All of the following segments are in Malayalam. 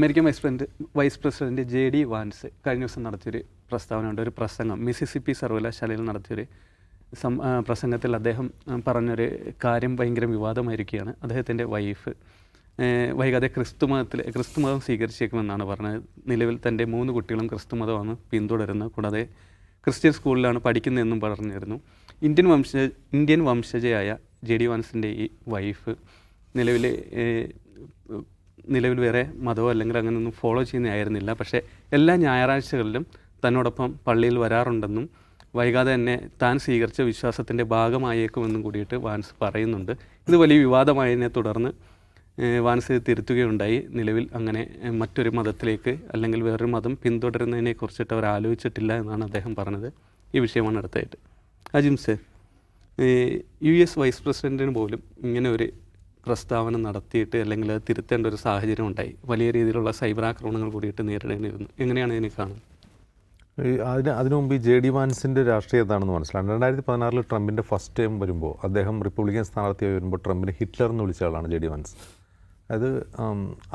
American vice president vice president J D Vance കഴിഞ്ഞ ദിവസം നടത്തിയൊരു പ്രസ്താവനയുണ്ട് ഒരു പ്രസംഗം. മിസിസിപ്പി സർവകലാശാലയിൽ നടത്തിയൊരു സം പ്രസംഗത്തിൽ അദ്ദേഹം പറഞ്ഞൊരു കാര്യം ഭയങ്കര വിവാദമായിരിക്കുകയാണ്. അദ്ദേഹത്തിന്റെ വൈഫ് വൈകാതെ ക്രിസ്തു മതത്തിൽ ക്രിസ്തു മതം സ്വീകരിച്ചേക്കുമെന്നാണ് പറഞ്ഞത്. നിലവിൽ തന്റെ മൂന്ന് കുട്ടികളും ക്രിസ്തു മതമാണ് പിന്തുടരുന്നത്. കൂടാതെ ക്രിസ്ത്യൻ സ്കൂളിലാണ് പഠിക്കുന്നതെന്നും പറഞ്ഞിരുന്നു. ഇന്ത്യൻ വംശ ഇന്ത്യൻ വംശജയായ ജെ ഡി വാൻസിന്റെ ഈ വൈഫ് നിലവിൽ നിലവിൽ വേറെ മതമോ അല്ലെങ്കിൽ അങ്ങനെയൊന്നും ഫോളോ ചെയ്യുന്നതായിരുന്നില്ല പക്ഷേ എല്ലാ ഞായറാഴ്ചകളിലും തന്നോടൊപ്പം പള്ളിയിൽ വരാറുണ്ടെന്നും വൈകാതെ തന്നെ താൻ സ്വീകരിച്ച വിശ്വാസത്തിന്റെ ഭാഗമായേക്കുമെന്നും കൂടിയിട്ട് വാൻസ് പറയുന്നുണ്ട്. ഇത് വലിയ വിവാദമായതിനെ തുടർന്ന് വാൻസ് തിരുത്തുകയുണ്ടായി. നിലവിൽ അങ്ങനെ മറ്റൊരു മതത്തിലേക്ക് അല്ലെങ്കിൽ വേറൊരു മതം പിന്തുടരുന്നതിനെ കുറിച്ചിട്ട് അവർ ആലോചിച്ചിട്ടില്ല എന്നാണ് അദ്ദേഹം പറഞ്ഞത്. ഈ വിഷയമാണ് അടുത്തായിട്ട്. അജിംസ് യു എസ് വൈസ് പ്രസിഡന്റിന് പോലും ഇങ്ങനെ ഒരു പ്രസ്താവന നടത്തിയിട്ട് അല്ലെങ്കിൽ അത് തിരുത്തേണ്ട ഒരു സാഹചര്യം ഉണ്ടായി. വലിയ രീതിയിലുള്ള സൈബർ ആക്രമണങ്ങൾ കൂടിയിട്ട് നേരിടേണ്ടിയിരുന്നു എങ്ങനെയാണ് ഇതിനെ കാണുന്നത്? അതിന് അതിനു മുമ്പ് ഈ ജെ ഡി വാൻസിന്റെ രാഷ്ട്രീയം എന്താണെന്ന് മനസ്സിലാണ് രണ്ടായിരത്തി പതിനാറിൽ ട്രംപിന്റെ ഫസ്റ്റ് ടൈം വരുമ്പോൾ അദ്ദേഹം റിപ്പബ്ലിക്കൻ സ്ഥാനാർത്ഥിയായി വരുമ്പോൾ ട്രംപിനെ ഹിറ്റ്ലർ എന്ന് വിളിച്ച ആളാണ് ജെ ഡി വാൻസ്. അത്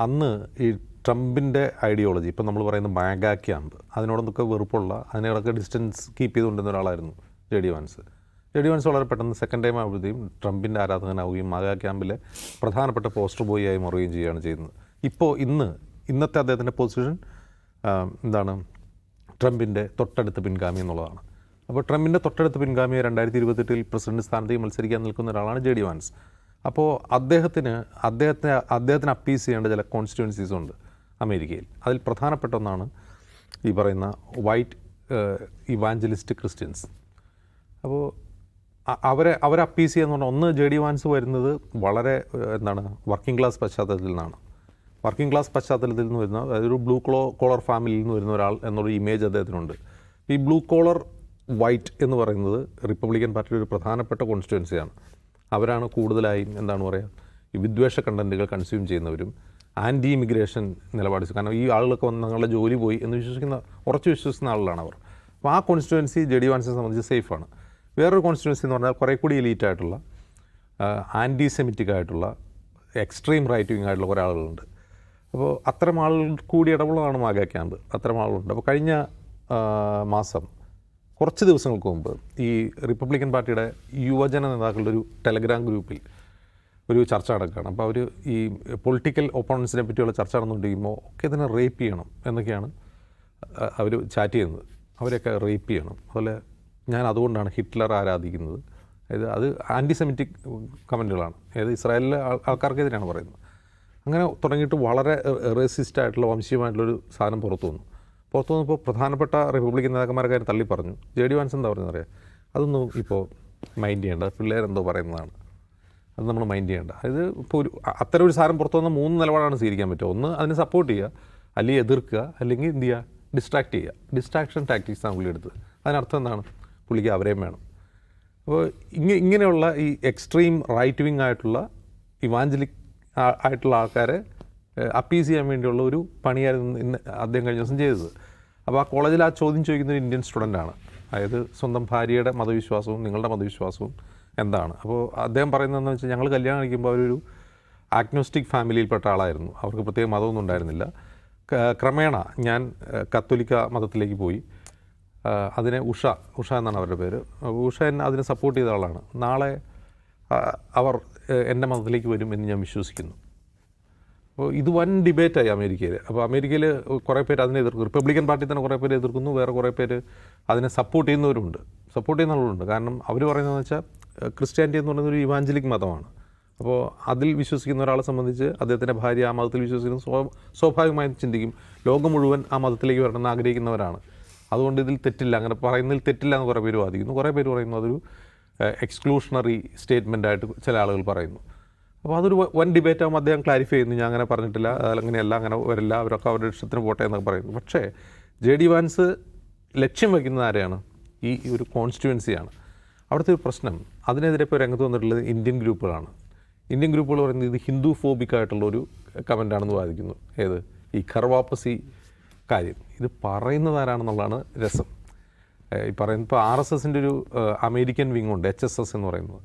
അന്ന് ഈ ട്രംപിന്റെ ഐഡിയോളജി ഇപ്പം നമ്മൾ പറയുന്ന മാഗാ ക്യാമ്പ് അതിനോടൊന്നൊക്കെ വെറുപ്പുള്ള അതിനോടൊക്കെ ഡിസ്റ്റൻസ് കീപ്പ് ചെയ്തുകൊണ്ടിരുന്ന ഒരാളായിരുന്നു ജെ ഡി വാൻസ്. ജെ വളരെ പെട്ടെന്ന് സെക്കൻഡ് ടൈം ആവുകയും ട്രംപിന്റെ ആരാധകനാവുകയും മാഗ ക്യാമ്പിലെ പ്രധാനപ്പെട്ട പോസ്റ്റർ ബോയ് ആയി മാറുകയും ചെയ്യുകയാണ് ചെയ്യുന്നത്. ഇപ്പോൾ ഇന്ന് ഇന്നത്തെ അദ്ദേഹത്തിന്റെ പൊസിഷൻ എന്താണ്? ട്രംപിന്റെ തൊട്ടടുത്ത് പിൻഗാമി എന്നുള്ളതാണ്. അപ്പോൾ ട്രംപിന്റെ തൊട്ടടുത്ത് പിൻഗാമിയെ രണ്ടായിരത്തി ഇരുപത്തെട്ടിൽ പ്രസിഡന്റ് സ്ഥാനത്തേക്ക് മത്സരിക്കാൻ നിൽക്കുന്ന ഒരാളാണ് ജെ ഡി വാൻസ്. അപ്പോൾ അദ്ദേഹത്തിന് അദ്ദേഹത്തെ അദ്ദേഹത്തിന് അപ്പീസ് ചെയ്യേണ്ട ചില കോൺസ്റ്റിറ്റ്യുവൻസീസ് ഉണ്ട് അമേരിക്കയിൽ. അതിൽ പ്രധാനപ്പെട്ട ഒന്നാണ് ഈ പറയുന്ന വൈറ്റ് ഇവാഞ്ചലിസ്റ്റ് ക്രിസ്ത്യൻസ് അപ്പോൾ അവരെ അവർ അപ്പീസ് ചെയ്യുന്ന പറഞ്ഞാൽ ഒന്ന് ജെ ഡി വാൻസ് വരുന്നത് വളരെ എന്താണ് വർക്കിംഗ് ക്ലാസ് പശ്ചാത്തലത്തിൽ നിന്നാണ്. വർക്കിംഗ് ക്ലാസ് പശ്ചാത്തലത്തിൽ നിന്ന് വരുന്ന അതായത് ഒരു ബ്ലൂ കോളോ കോളർ ഫാമിലിയിൽ നിന്ന് വരുന്ന ഒരാൾ എന്നൊരു ഇമേജ് അദ്ദേഹത്തിനുണ്ട്. ഈ ബ്ലൂ കോളർ വൈറ്റ് എന്ന് പറയുന്നത് റിപ്പബ്ലിക്കൻ പാർട്ടിയുടെ ഒരു പ്രധാനപ്പെട്ട കോൺസ്റ്റിറ്റ്യുവൻസിയാണ് അവരാണ് കൂടുതലായും എന്താണ് പറയുക ഈ വിദ്വേഷ കണ്ടന്റുകൾ കൺസ്യൂം ചെയ്യുന്നവരും ആന്റി ഇമിഗ്രേഷൻ നിലപാട് കാരണം ഈ ആളുകളൊക്കെ വന്ന് ഞങ്ങളുടെ ജോലി പോയി എന്ന് വിശ്വസിക്കുന്ന ഉറച്ചു വിശ്വസിക്കുന്ന ആളുകളാണ് അവർ. അപ്പോൾ ആ കോൺസ്റ്റിറ്റ്യുവൻസി ജെ ഡി വാൻസിനെ സംബന്ധിച്ച് സേഫാണ് വേറൊരു കോൺസ്റ്റിറ്റ്യൻസി എന്ന് പറഞ്ഞാൽ കുറേ കൂടി എലീറ്റ് ആയിട്ടുള്ള ആന്റി സെമിറ്റിക് ആയിട്ടുള്ള എക്സ്ട്രീം റൈറ്റ് വിങ് ആയിട്ടുള്ള കുറേ ആളുകളുണ്ട്. അപ്പോൾ അത്തരം ആളുകൾ കൂടി ഇടപെടലാണ് മാഗ ക്യാമ്പ് അത്തരം ആളുകളുണ്ട്. അപ്പോൾ കഴിഞ്ഞ മാസം കുറച്ച് ദിവസങ്ങൾക്ക് മുമ്പ് ഈ റിപ്പബ്ലിക്കൻ പാർട്ടിയുടെ യുവജന നേതാക്കളുടെ ഒരു ടെലഗ്രാം ഗ്രൂപ്പിൽ ഒരു ചർച്ച നടക്കുകയാണ്. അപ്പോൾ അവർ ഈ പൊളിറ്റിക്കൽ ഒപ്പോണൻസിനെ പറ്റിയുള്ള ചർച്ച നടന്നുകൊണ്ടിരിക്കുമ്പോൾ ഒക്കെ തന്നെ റേപ്പ് ചെയ്യണം എന്നൊക്കെയാണ് അവർ ചാറ്റ് ചെയ്യുന്നത്. അവരെയൊക്കെ റേപ്പ് ചെയ്യണം. അതുപോലെ ഞാൻ അതുകൊണ്ടാണ് ഹിറ്റ്ലർ ആരാധിക്കുന്നത്. അതായത് അത് ആന്റിസെമിറ്റിക് കമന്റുകളാണ്. അതായത് ഇസ്രായേലിലെ ആൾക്കാർക്കെതിരെയാണ് പറയുന്നത്. അങ്ങനെ തുടങ്ങിയിട്ട് വളരെ റേസിസ്റ്റ് ആയിട്ടുള്ള വംശീയമായിട്ടുള്ളൊരു സാധനം പുറത്തു വന്നു. പുറത്തു വന്നപ്പോൾ പ്രധാനപ്പെട്ട റിപ്പബ്ലിക്കൻ നേതാക്കന്മാരെ കാര്യം തള്ളി പറഞ്ഞു. ജെ ഡി വാൻസ് എന്താ പറയുന്നത് അറിയാം? അതൊന്നും ഇപ്പോൾ മൈൻഡ് ചെയ്യേണ്ട. പിള്ളേരെന്തോ പറയുന്നതാണ്. അത് നമ്മൾ മൈൻഡ് ചെയ്യേണ്ട. അതായത് ഇപ്പോൾ ഒരു അത്തരം ഒരു സാധനം പുറത്തു വന്ന മൂന്ന് നിലപാടാണ് സ്വീകരിക്കാൻ പറ്റുക. ഒന്ന് അതിനെ സപ്പോർട്ട് ചെയ്യുക അല്ലെങ്കിൽ എതിർക്കുക അല്ലെങ്കിൽ എന്ത് ചെയ്യുക? ഡിസ്ട്രാക്ട് ചെയ്യുക. ഡിസ്ട്രാക്ഷൻ ടാക്ടിക്സ് ആണ് പുള്ളി എടുത്തത്. അതിനർത്ഥം എന്താണ്? പുള്ളിക്ക് അവരെയും വേണം. അപ്പോൾ ഇങ്ങ ഇങ്ങനെയുള്ള ഈ എക്സ്ട്രീം റൈറ്റ് വിങ് ആയിട്ടുള്ള ഇവാഞ്ചലിക് ആയിട്ടുള്ള ആൾക്കാരെ അപ്പീസ് ചെയ്യാൻ വേണ്ടിയുള്ള ഒരു പണിയായിരുന്നു ഇന്ന് അദ്ദേഹം കഴിഞ്ഞ ദിവസം ചെയ്തത്. അപ്പോൾ ആ കോളേജിൽ ആ ചോദ്യം ചോദിക്കുന്ന ഒരു ഇന്ത്യൻ സ്റ്റുഡന്റാണ് അതായത് സ്വന്തം ഭാര്യയുടെ മതവിശ്വാസവും നിങ്ങളുടെ മതവിശ്വാസവും എന്താണ്? അപ്പോൾ അദ്ദേഹം പറയുന്നതെന്ന് വെച്ചാൽ ഞങ്ങൾ കല്യാണം കഴിക്കുമ്പോൾ അവരൊരു ആഗ്നോസ്റ്റിക് ഫാമിലിയിൽപ്പെട്ട ആളായിരുന്നു. അവർക്ക് പ്രത്യേക മതമൊന്നും ഉണ്ടായിരുന്നില്ല. ക്രമേണ ഞാൻ കത്തോലിക്ക മതത്തിലേക്ക് പോയി. അതിനെ ഉഷ ഉഷ എന്നാണ് അവരുടെ പേര്. ഉഷ എന്നെ അതിനെ സപ്പോർട്ട് ചെയ്ത ആളാണ്. നാളെ അവർ എന്റെ മതത്തിലേക്ക് വരും എന്ന് ഞാൻ വിശ്വസിക്കുന്നു. അപ്പോൾ ഇത് വൻ ഡിബേറ്റായി അമേരിക്കയിൽ അപ്പോൾ അമേരിക്കയിൽ കുറേ പേര് അതിനെ എതിർക്കും റിപ്പബ്ലിക്കൻ പാർട്ടി തന്നെ കുറേ പേര് എതിർക്കുന്നു. വേറെ കുറേ പേര് അതിനെ സപ്പോർട്ട് ചെയ്യുന്നവരുണ്ട്. സപ്പോർട്ട് ചെയ്യുന്നവരുണ്ട് കാരണം അവർ പറയുന്നതെന്ന് വെച്ചാൽ ക്രിസ്ത്യാനിറ്റി എന്ന് പറയുന്നത് ഒരു ഇവാഞ്ചലിക് മതമാണ്. അപ്പോൾ അതിൽ വിശ്വസിക്കുന്ന ഒരാളെ സംബന്ധിച്ച് അദ്ദേഹത്തിന്റെ ഭാര്യ ആ മതത്തിൽ വിശ്വസിക്കുന്ന. സ്വാഭാവികമായും ചിന്തിക്കും ലോകം മുഴുവൻ ആ മതത്തിലേക്ക് വരണമെന്ന് ആഗ്രഹിക്കുന്നവരാണ്. അതുകൊണ്ട് ഇതിൽ തെറ്റില്ല. അങ്ങനെ പറയുന്നതിൽ തെറ്റില്ല എന്ന് കുറേ പേര് വാദിക്കുന്നു. കുറേ പേര് പറയുന്നു അതൊരു എക്സ്ക്ലൂഷണറി സ്റ്റേറ്റ്മെന്റ് ആയിട്ട് ചില ആളുകൾ പറയുന്നു. അപ്പോൾ അതൊരു വൻ ഡിബേറ്റ് ആകുമ്പോൾ അദ്ദേഹം ക്ലാരിഫൈ ചെയ്യുന്നു. ഞാൻ അങ്ങനെ പറഞ്ഞിട്ടില്ല. അതങ്ങനെയല്ല അങ്ങനെ വരില്ല. അവരൊക്കെ അവരുടെ ഇഷ്ടത്തിന് പോട്ടെ എന്നൊക്കെ പറയുന്നു. പക്ഷേ ജെ ഡി വാൻസ് ലക്ഷ്യം വയ്ക്കുന്നത് ആരെയാണ്? ഈ ഒരു കോൺസ്റ്റിറ്റ്യുവൻസിയാണ് അവിടുത്തെ ഒരു പ്രശ്നം. അതിനെതിരെ ഇപ്പോൾ രംഗത്ത് വന്നിട്ടുള്ളത് ഇന്ത്യൻ ഗ്രൂപ്പുകളാണ് ഇന്ത്യൻ ഗ്രൂപ്പുകൾ പറയുന്നത് ഇത് ഹിന്ദു ഫോബിക് ആയിട്ടുള്ള ഒരു കമന്റാണെന്ന് വാദിക്കുന്നു. ഏത്? ഈ ഖർവാപ്പസി കാര്യം. ഇത് പറയുന്നത് ആരാണെന്നുള്ളതാണ് രസം ഈ പറയുന്ന ഇപ്പോൾ ആർ എസ് എസിന്റെ ഒരു അമേരിക്കൻ വിങ് ഉണ്ട് എച്ച് എസ് എസ് എന്ന് പറയുന്നത്.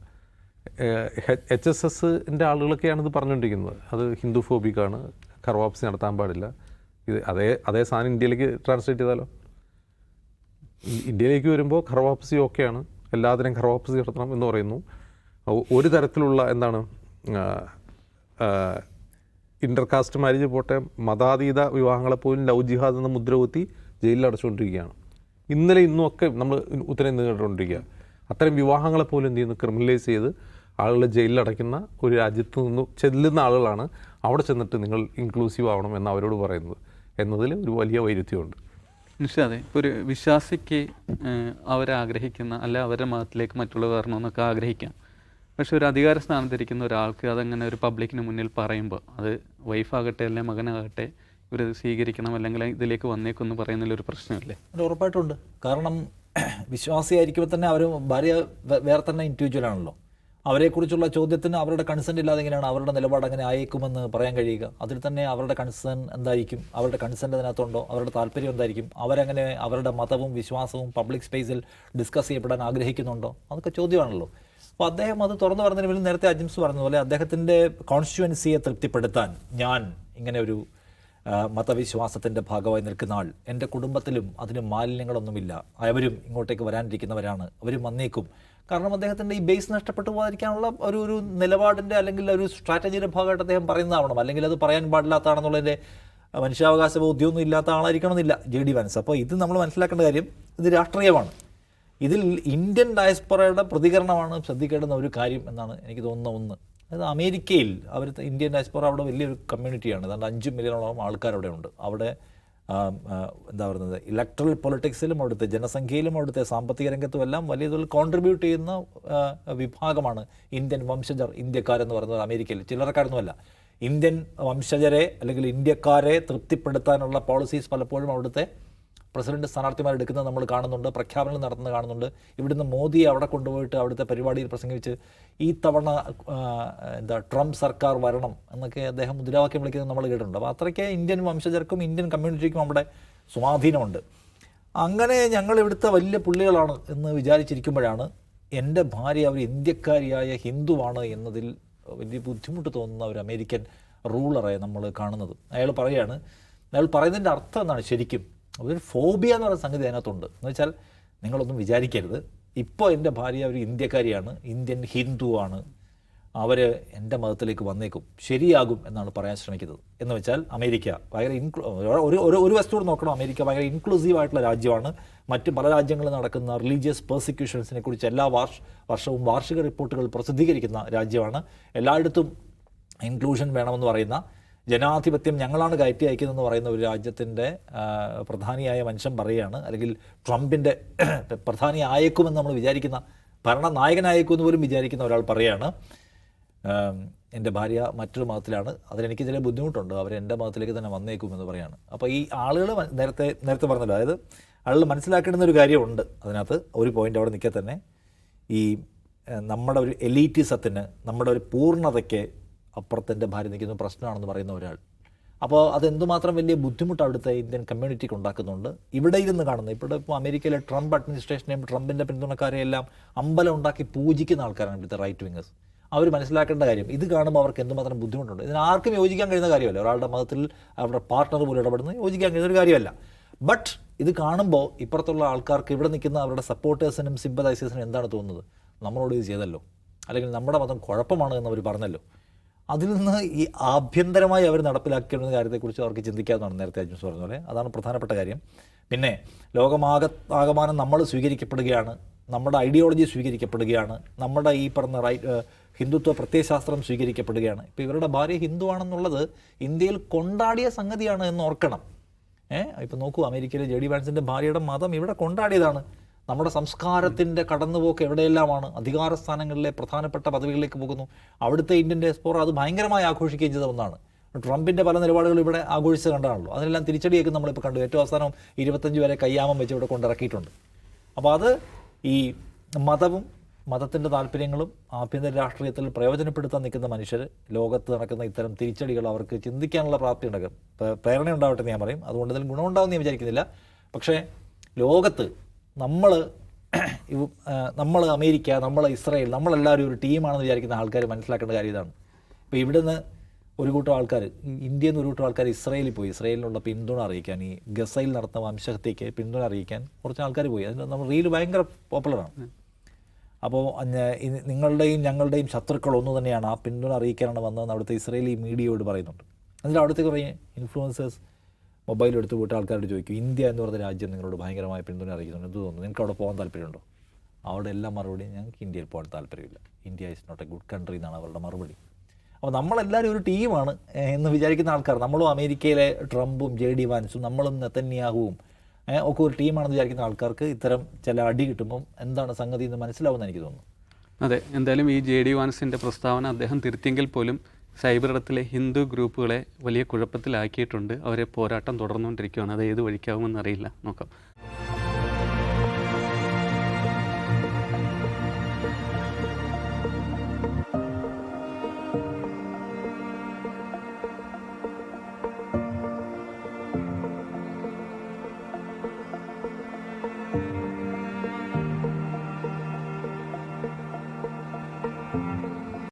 എച്ച് എസ് എസിന്റെ ആളുകളൊക്കെയാണ് ഇത് പറഞ്ഞുകൊണ്ടിരിക്കുന്നത്. അത് ഹിന്ദു ഫോബിക്കാണ് കർവാപ്സി നടത്താൻ പാടില്ല. ഇത് അതേ അതേ സാധനം ഇന്ത്യയിലേക്ക് ട്രാൻസ്ലേറ്റ് ചെയ്താലോ? ഇന്ത്യയിലേക്ക് വരുമ്പോൾ കർവാപ്സി ഓക്കെയാണ് എല്ലാത്തിനും കർവാപ്സി നടത്തണം എന്ന് പറയുന്നു. ഒരു തരത്തിലുള്ള എന്താണ് ഇന്റർകാസ്റ്റ് മാരേജ് പോട്ടെ മതാതീത വിവാഹങ്ങളെപ്പോലും ലവ് ജിഹാദ് എന്ന മുദ്ര കുത്തി ജയിലിൽ അടച്ചുകൊണ്ടിരിക്കുകയാണ്. ഇന്നലെ ഇന്നും ഒക്കെ നമ്മൾ ഉത്തരേന്ത്യ കണ്ടുകൊണ്ടിരിക്കുക അത്തരം വിവാഹങ്ങളെ പോലും എന്ത് ചെയ്യുന്നു? ക്രിമിനലൈസ് ചെയ്ത് ആളുകളെ ജയിലിൽ അടയ്ക്കുന്ന ഒരു രാജ്യത്ത് നിന്ന് ചെല്ലുന്ന ആളുകളാണ് അവിടെ ചെന്നിട്ട് നിങ്ങൾ ഇൻക്ലൂസീവ് ആവണം എന്ന് അവരോട് പറയുന്നത്. എന്നതിൽ ഒരു വലിയ വൈരുദ്ധ്യമുണ്ട്. നിഷാദെ ഇപ്പോൾ ഒരു വിശ്വാസിക്ക് അവരാഗ്രഹിക്കുന്ന അല്ല അവരുടെ മതത്തിലേക്ക് മറ്റുള്ളവർ വരണമെന്നൊക്കെ ആഗ്രഹിക്കാം. പക്ഷെ ഒരു അധികാര സ്ഥാനത്തിരിക്കുന്ന ഒരാൾക്ക് അതങ്ങനെ ഒരു പബ്ലിക്കിന് മുന്നിൽ പറയുമ്പോൾ അത് വൈഫാകട്ടെ അല്ലെങ്കിൽ മകനാകട്ടെ ഇവർ സ്വീകരിക്കണം അല്ലെങ്കിൽ ഇതിലേക്ക് വന്നേക്കൊന്ന് പറയുന്നതിലൊരു പ്രശ്നമില്ലേ? അത് ഉറപ്പായിട്ടുണ്ട്. കാരണം വിശ്വാസിയായിരിക്കുമ്പോൾ തന്നെ അവർ ഭാര്യ വേറെ തന്നെ ഇൻഡിവിജ്വൽ ആണല്ലോ. അവരെക്കുറിച്ചുള്ള ചോദ്യത്തിന് അവരുടെ കൺസേൺ ഇല്ലാതെ എങ്ങനെയാണ് അവരുടെ നിലപാട് അങ്ങനെ ആയേക്കുമെന്ന് പറയാൻ കഴിയുക? അതിൽ തന്നെ അവരുടെ കൺസേൺ എന്തായിരിക്കും? അവരുടെ കൺസേൺ അതിനകത്തുണ്ടോ? അവരുടെ താല്പര്യം എന്തായിരിക്കും? അവരങ്ങനെ അവരുടെ മതവും വിശ്വാസവും പബ്ലിക് സ്പേസിൽ ഡിസ്കസ് ചെയ്യപ്പെടാൻ ആഗ്രഹിക്കുന്നുണ്ടോ? അതൊക്കെ ചോദ്യമാണല്ലോ. അപ്പോൾ അദ്ദേഹം അത് തുറന്നു പറഞ്ഞതിന് മുന്നിൽ നേരത്തെ അജിംസ് പറഞ്ഞതുപോലെ അദ്ദേഹത്തിന്റെ കോൺസ്റ്റിറ്റ്യുവൻസിയെ തൃപ്തിപ്പെടുത്താൻ ഞാൻ ഇങ്ങനെ ഒരു മതവിശ്വാസത്തിന്റെ ഭാഗമായി നിൽക്കുന്ന ആൾ. എന്റെ കുടുംബത്തിലും അതിന് മാലിന്യങ്ങളൊന്നുമില്ല. അവരും ഇങ്ങോട്ടേക്ക് വരാനിരിക്കുന്നവരാണ്. അവരും വന്നേക്കും. കാരണം അദ്ദേഹത്തിന്റെ ഈ ബേസ് നഷ്ടപ്പെട്ടു പോകാതിരിക്കാനുള്ള ഒരു ഒരു നിലപാടിന്റെ അല്ലെങ്കിൽ ഒരു സ്ട്രാറ്റജിയുടെ ഭാഗമായിട്ട് അദ്ദേഹം പറയുന്നതാവണം. അല്ലെങ്കിൽ അത് പറയാൻ പാടില്ലാത്തതാണെന്നുള്ളതിന്റെ മനുഷ്യാവകാശ ബോധ്യമൊന്നും ഇല്ലാത്ത ആളായിരിക്കണമെന്നില്ല ജെ ഡി വാൻസ് അപ്പോൾ ഇത് നമ്മൾ മനസ്സിലാക്കേണ്ട കാര്യം ഇത് രാഷ്ട്രീയമാണ്. ഇതിൽ ഇന്ത്യൻ ഡയസ്പൊറയുടെ പ്രതികരണമാണ് ശ്രദ്ധിക്കേണ്ടുന്ന ഒരു കാര്യം എന്നാണ് എനിക്ക് തോന്നുന്ന ഒന്ന്. അതായത് അമേരിക്കയിൽ അവർ ഇന്ത്യൻ ഡയസ്പോറ അവിടെ വലിയൊരു കമ്മ്യൂണിറ്റിയാണ്. അതുകൊണ്ട് അഞ്ച് മില്യണോളം ആൾക്കാർ അവിടെ ഉണ്ട്. അവിടെ എന്താ പറയുന്നത് ഇലക്ട്രൽ പൊളിറ്റിക്സിലും അവിടുത്തെ ജനസംഖ്യയിലും അവിടുത്തെ സാമ്പത്തിക രംഗത്തും എല്ലാം വലിയ തോതിൽ കോൺട്രിബ്യൂട്ട് ചെയ്യുന്ന വിഭാഗമാണ് ഇന്ത്യൻ വംശജർ ഇന്ത്യക്കാരെന്ന് പറയുന്നത് അമേരിക്കയിൽ. ചിലർക്കാരൊന്നുമല്ല ഇന്ത്യൻ വംശജരെ അല്ലെങ്കിൽ ഇന്ത്യക്കാരെ തൃപ്തിപ്പെടുത്താനുള്ള പോളിസീസ് പലപ്പോഴും അവിടുത്തെ പ്രസിഡന്റ് സ്ഥാനാർത്ഥിമാർ എടുക്കുന്നത് നമ്മൾ കാണുന്നുണ്ട് പ്രഖ്യാപനങ്ങൾ നടത്തുന്നത് കാണുന്നുണ്ട്. ഇവിടുന്ന് മോദിയെ അവിടെ കൊണ്ടുപോയിട്ട് അവിടുത്തെ പരിപാടിയിൽ പ്രസംഗിച്ച് ഈ തവണ എന്താ ട്രംപ് സർക്കാർ വരണം എന്നൊക്കെ അദ്ദേഹം മുദ്രാവാക്യം വിളിക്കുന്നത് നമ്മൾ കേട്ടിട്ടുണ്ട്. അപ്പോൾ അത്രയ്ക്ക് ഇന്ത്യൻ വംശജർക്കും ഇന്ത്യൻ കമ്മ്യൂണിറ്റിക്കും അവിടെ സ്വാധീനമുണ്ട്. അങ്ങനെ ഞങ്ങൾ ഇവിടുത്തെ വലിയ പുള്ളികളാണ് എന്ന് വിചാരിച്ചിരിക്കുമ്പോഴാണ് എന്റെ ഭാര്യ അവർ ഇന്ത്യക്കാരിയായ ഹിന്ദുവാണ് എന്നതിൽ വലിയ ബുദ്ധിമുട്ട് തോന്നുന്ന ഒരു അമേരിക്കൻ റൂളറെ നമ്മൾ കാണുന്നത്. അയാൾ പറയുകയാണ് അയാൾ പറയുന്നതിന്റെ അർത്ഥം എന്താണ് ശരിക്കും? അതൊരു ഫോബിയ എന്ന് പറയുന്ന സംഗതി അതിനകത്തുണ്ട്. എന്ന് വെച്ചാൽ നിങ്ങളൊന്നും വിചാരിക്കരുത്. ഇപ്പോൾ എന്റെ ഭാര്യ ഒരു ഇന്ത്യക്കാരിയാണ്. ഇന്ത്യൻ ഹിന്ദുവാണ് അവർ എന്റെ മതത്തിലേക്ക് വന്നേക്കും. ശരിയാകും എന്നാണ് പറയാൻ ശ്രമിക്കുന്നത്. എന്ന് വെച്ചാൽ അമേരിക്ക ഭയങ്കര ഇൻക്ലൂ ഒരു ഒരു ഒരു വസ്തുവും നോക്കണം. അമേരിക്ക ഭയങ്കര ഇൻക്ലൂസീവ് ആയിട്ടുള്ള രാജ്യമാണ്. മറ്റ് പല രാജ്യങ്ങളിൽ നടക്കുന്ന റിലീജിയസ് പെർസിക്യൂഷൻസിനെ കുറിച്ച് എല്ലാ വർഷ വർഷവും വാർഷിക റിപ്പോർട്ടുകൾ പ്രസിദ്ധീകരിക്കുന്ന രാജ്യമാണ്. എല്ലായിടത്തും ഇൻക്ലൂഷൻ വേണമെന്ന് പറയുന്ന ജനാധിപത്യം ഞങ്ങളാണ് കയറ്റി അയക്കുന്നതെന്ന് പറയുന്ന ഒരു രാജ്യത്തിന്റെ പ്രധാനിയായ മനുഷ്യൻ പറയുകയാണ്. അല്ലെങ്കിൽ ട്രംപിന്റെ പ്രധാനി ആയേക്കുമെന്ന് നമ്മൾ വിചാരിക്കുന്ന ഭരണനായകനായേക്കുമെന്ന് പോലും വിചാരിക്കുന്ന ഒരാൾ പറയുകയാണ്. എന്റെ ഭാര്യ മറ്റൊരു മതത്തിലാണ്. അതിലെനിക്ക് ചില ബുദ്ധിമുട്ടുണ്ട്. അവർ എന്റെ മതത്തിലേക്ക് തന്നെ വന്നേക്കുമെന്ന് പറയാണ് അപ്പോൾ ഈ ആളുകൾ നേരത്തെ നേരത്തെ പറഞ്ഞല്ലോ. അതായത് ആളുകൾ മനസ്സിലാക്കേണ്ടുന്ന ഒരു കാര്യമുണ്ട് അതിനകത്ത്. ഒരു പോയിന്റ് അവിടെ നിൽക്കെ തന്നെ ഈ നമ്മുടെ ഒരു എലീറ്റിസത്തിന് നമ്മുടെ ഒരു പൂർണതയ്ക്ക് അപ്പുറത്തെന്റെ ഭാര്യ നിൽക്കുന്ന പ്രശ്നമാണെന്ന് പറയുന്ന ഒരാൾ. അപ്പോൾ അതെന്തുമാത്രം വലിയ ബുദ്ധിമുട്ട് അവിടുത്തെ ഇന്ത്യൻ കമ്മ്യൂണിറ്റിക്ക് ഉണ്ടാക്കുന്നുണ്ട്? ഇവിടെ ഇരുന്ന് കാണുന്നത് ഇവിടെ ഇപ്പോൾ അമേരിക്കയിലെ ട്രംപ് അഡ്മിനിസ്ട്രേഷനെയും ട്രംപിന്റെ പിന്തുണക്കാരെയെല്ലാം അമ്പലം ഉണ്ടാക്കി പൂജിക്കുന്ന ആൾക്കാരാണ് ഇവിടുത്തെ റൈറ്റ് വിങ്ങേഴ്സ് അവർ മനസ്സിലാക്കേണ്ട കാര്യം ഇത് കാണുമ്പോൾ അവർക്ക് എന്തുമാത്രം ബുദ്ധിമുട്ടുണ്ട്? ഇതിന് ആർക്കും യോജിക്കാൻ കഴിയുന്ന കാര്യമല്ല. ഒരാളുടെ മതത്തിൽ അവരുടെ പാർട്ട്ണർ പോലും ഇടപെടുന്നത് യോജിക്കാൻ കഴിയുന്ന ഒരു കാര്യമല്ല. ബട്ട് ഇത് കാണുമ്പോൾ ഇപ്പുറത്തുള്ള ആൾക്കാർക്ക് ഇവിടെ നിൽക്കുന്ന അവരുടെ സപ്പോർട്ടേഴ്സിനും സിമ്പതൈസേഴ്സിനും എന്താണ് തോന്നുന്നത്? നമ്മളോട് ഇത് ചെയ്തല്ലോ. അല്ലെങ്കിൽ നമ്മുടെ മതം കുഴപ്പമാണ് എന്ന് അവർ പറഞ്ഞല്ലോ. അതിൽ നിന്ന് ഈ ആഭ്യന്തരമായി അവർ നടപ്പിലാക്കിയ കാര്യത്തെക്കുറിച്ച് അവർക്ക് ചിന്തിക്കാവുന്നതാണ് നേരത്തെ അജ്മസ് പറഞ്ഞ പോലെ. അതാണ് പ്രധാനപ്പെട്ട കാര്യം. പിന്നെ ലോകമാക ആകമാനം നമ്മൾ സ്വീകരിക്കപ്പെടുകയാണ്. നമ്മുടെ ഐഡിയോളജി സ്വീകരിക്കപ്പെടുകയാണ്. നമ്മുടെ ഈ പറഞ്ഞ റൈറ്റ് ഹിന്ദുത്വ പ്രത്യയശാസ്ത്രം സ്വീകരിക്കപ്പെടുകയാണ്. ഇപ്പോൾ ഇവരുടെ ഭാര്യ ഹിന്ദു ആണെന്നുള്ളത് ഇന്ത്യയിൽ കൊണ്ടാടിയ സംഗതിയാണ് എന്ന് ഓർക്കണം. ഏഹ് ഇപ്പം നോക്കൂ അമേരിക്കയിലെ ജെ ഡി വാൻസിന്റെ ഭാര്യയുടെ മതം ഇവിടെ കൊണ്ടാടിയതാണ്. നമ്മുടെ സംസ്കാരത്തിന്റെ കടന്നുപോക്ക് എവിടെയെല്ലാമാണ്? അധികാര സ്ഥാനങ്ങളിലെ പ്രധാനപ്പെട്ട പദവികളിലേക്ക് പോകുന്നു. അവിടുത്തെ ഇന്ത്യൻ ഡയസ്പോറ അത് ഭയങ്കരമായി ആഘോഷിക്കുകയും ചെയ്ത ഒന്നാണ്. ട്രംപിന്റെ പല നിലപാടുകളും ഇവിടെ ആഘോഷിച്ച് കണ്ടാണല്ലോ. അതിനെല്ലാം തിരിച്ചടിയൊക്കെ നമ്മളിപ്പോൾ കണ്ടു. ഏറ്റവും അവസാനം ഇരുപത്തഞ്ച് വരെ കയ്യാമം വെച്ച് ഇവിടെ കൊണ്ടിറക്കിയിട്ടുണ്ട് അപ്പോൾ അത് ഈ മതവും മതത്തിന്റെ താല്പര്യങ്ങളും ആഭ്യന്തര രാഷ്ട്രീയത്തിൽ പ്രയോജനപ്പെടുത്താൻ നിൽക്കുന്ന മനുഷ്യർ ലോകത്ത് നടക്കുന്ന ഇത്തരം തിരിച്ചടികൾ അവർക്ക് ചിന്തിക്കാനുള്ള പ്രാപ്തി ഉണ്ടാകും. പ്രേരണ ഉണ്ടാവട്ടെ ഞാൻ പറയും. അതുകൊണ്ട് ഇതിൽ ഗുണമുണ്ടാവും എന്ന് ഞാൻ വിചാരിക്കുന്നില്ല. പക്ഷേ ലോകത്ത് നമ്മൾ നമ്മൾ അമേരിക്ക നമ്മൾ ഇസ്രായേൽ നമ്മളെല്ലാവരും ഒരു ടീമാണെന്ന് വിചാരിക്കുന്ന ആൾക്കാർ മനസ്സിലാക്കേണ്ട കാര്യം ഇതാണ്. ഇപ്പോൾ ഇവിടുന്ന് ഒരു കൂട്ടം ആൾക്കാർ ഇന്ത്യയിൽ നിന്ന് ഒരു കൂട്ടം ആൾക്കാർ ഇസ്രയേലിൽ പോയി. ഇസ്രയേലിനുള്ള പിന്തുണ അറിയിക്കാൻ ഈ ഗസയിൽ നടത്തുന്ന വംശഹത്യയ്ക്ക് പിന്തുണ അറിയിക്കാൻ കുറച്ച് ആൾക്കാർ പോയി. അതിന് നമ്മൾ റീൽ ഭയങ്കര പോപ്പുലറാണ്. അപ്പോൾ നിങ്ങളുടെയും ഞങ്ങളുടെയും ശത്രുക്കൾ ഒന്നു തന്നെയാണ് ആ പിന്തുണ അറിയിക്കാനാണ് വന്നതെന്ന് അവിടുത്തെ ഇസ്രയേലി മീഡിയയോട് പറയുന്നുണ്ട്. എന്നിട്ട് അവിടുത്തെ കുറേ ഇൻഫ്ലുവൻസേഴ്സ് മൊബൈൽ എടുത്ത് പോയിട്ട് ആൾക്കാരോട് ചോദിക്കും ഇന്ത്യ എന്ന് പറഞ്ഞ രാജ്യം നിങ്ങളോട് ഭയങ്കരമായ പിന്തുണ അറിയിക്കുന്നുണ്ട് എന്ത് തോന്നുന്നു. നിങ്ങൾക്ക് അവിടെ പോകാൻ താല്പര്യമുണ്ടോ? അവിടെ എല്ലാം മറുപടി ഞങ്ങൾക്ക് ഇന്ത്യയിൽ പോകാൻ താല്പര്യമില്ല. India is not a good country എന്നാണ് അവരുടെ മറുപടി. അപ്പോൾ നമ്മളെല്ലാവരും ഒരു ടീമാണ് എന്ന് വിചാരിക്കുന്ന ആൾക്കാർ. നമ്മളും അമേരിക്കയിലെ ട്രംപും ജെ ഡി വാൻസും നമ്മളും നെത്തന്യാഹുവും ഒക്കെ ഒരു ടീമാണെന്ന് വിചാരിക്കുന്ന ആൾക്കാർക്ക് ഇത്തരം ചില അടി കിട്ടുമ്പം എന്താണ് സംഗതി എന്ന് മനസ്സിലാവുമെന്ന് എനിക്ക് തോന്നുന്നു. അതെ എന്തായാലും ഈ ജെ ഡി വാൻസിന്റെ പ്രസ്താവന അദ്ദേഹം തിരുത്തിയെങ്കിൽ പോലും സൈബർ ഇടത്തിലെ ഹിന്ദു ഗ്രൂപ്പുകളെ വലിയ കുഴപ്പത്തിലാക്കിയിട്ടുണ്ട്. അവരെ പോരാട്ടം തുടർന്നുകൊണ്ടിരിക്കുകയാണ്. അത് ഏത് വഴിക്കാവുമെന്നറിയില്ല നോക്കാം.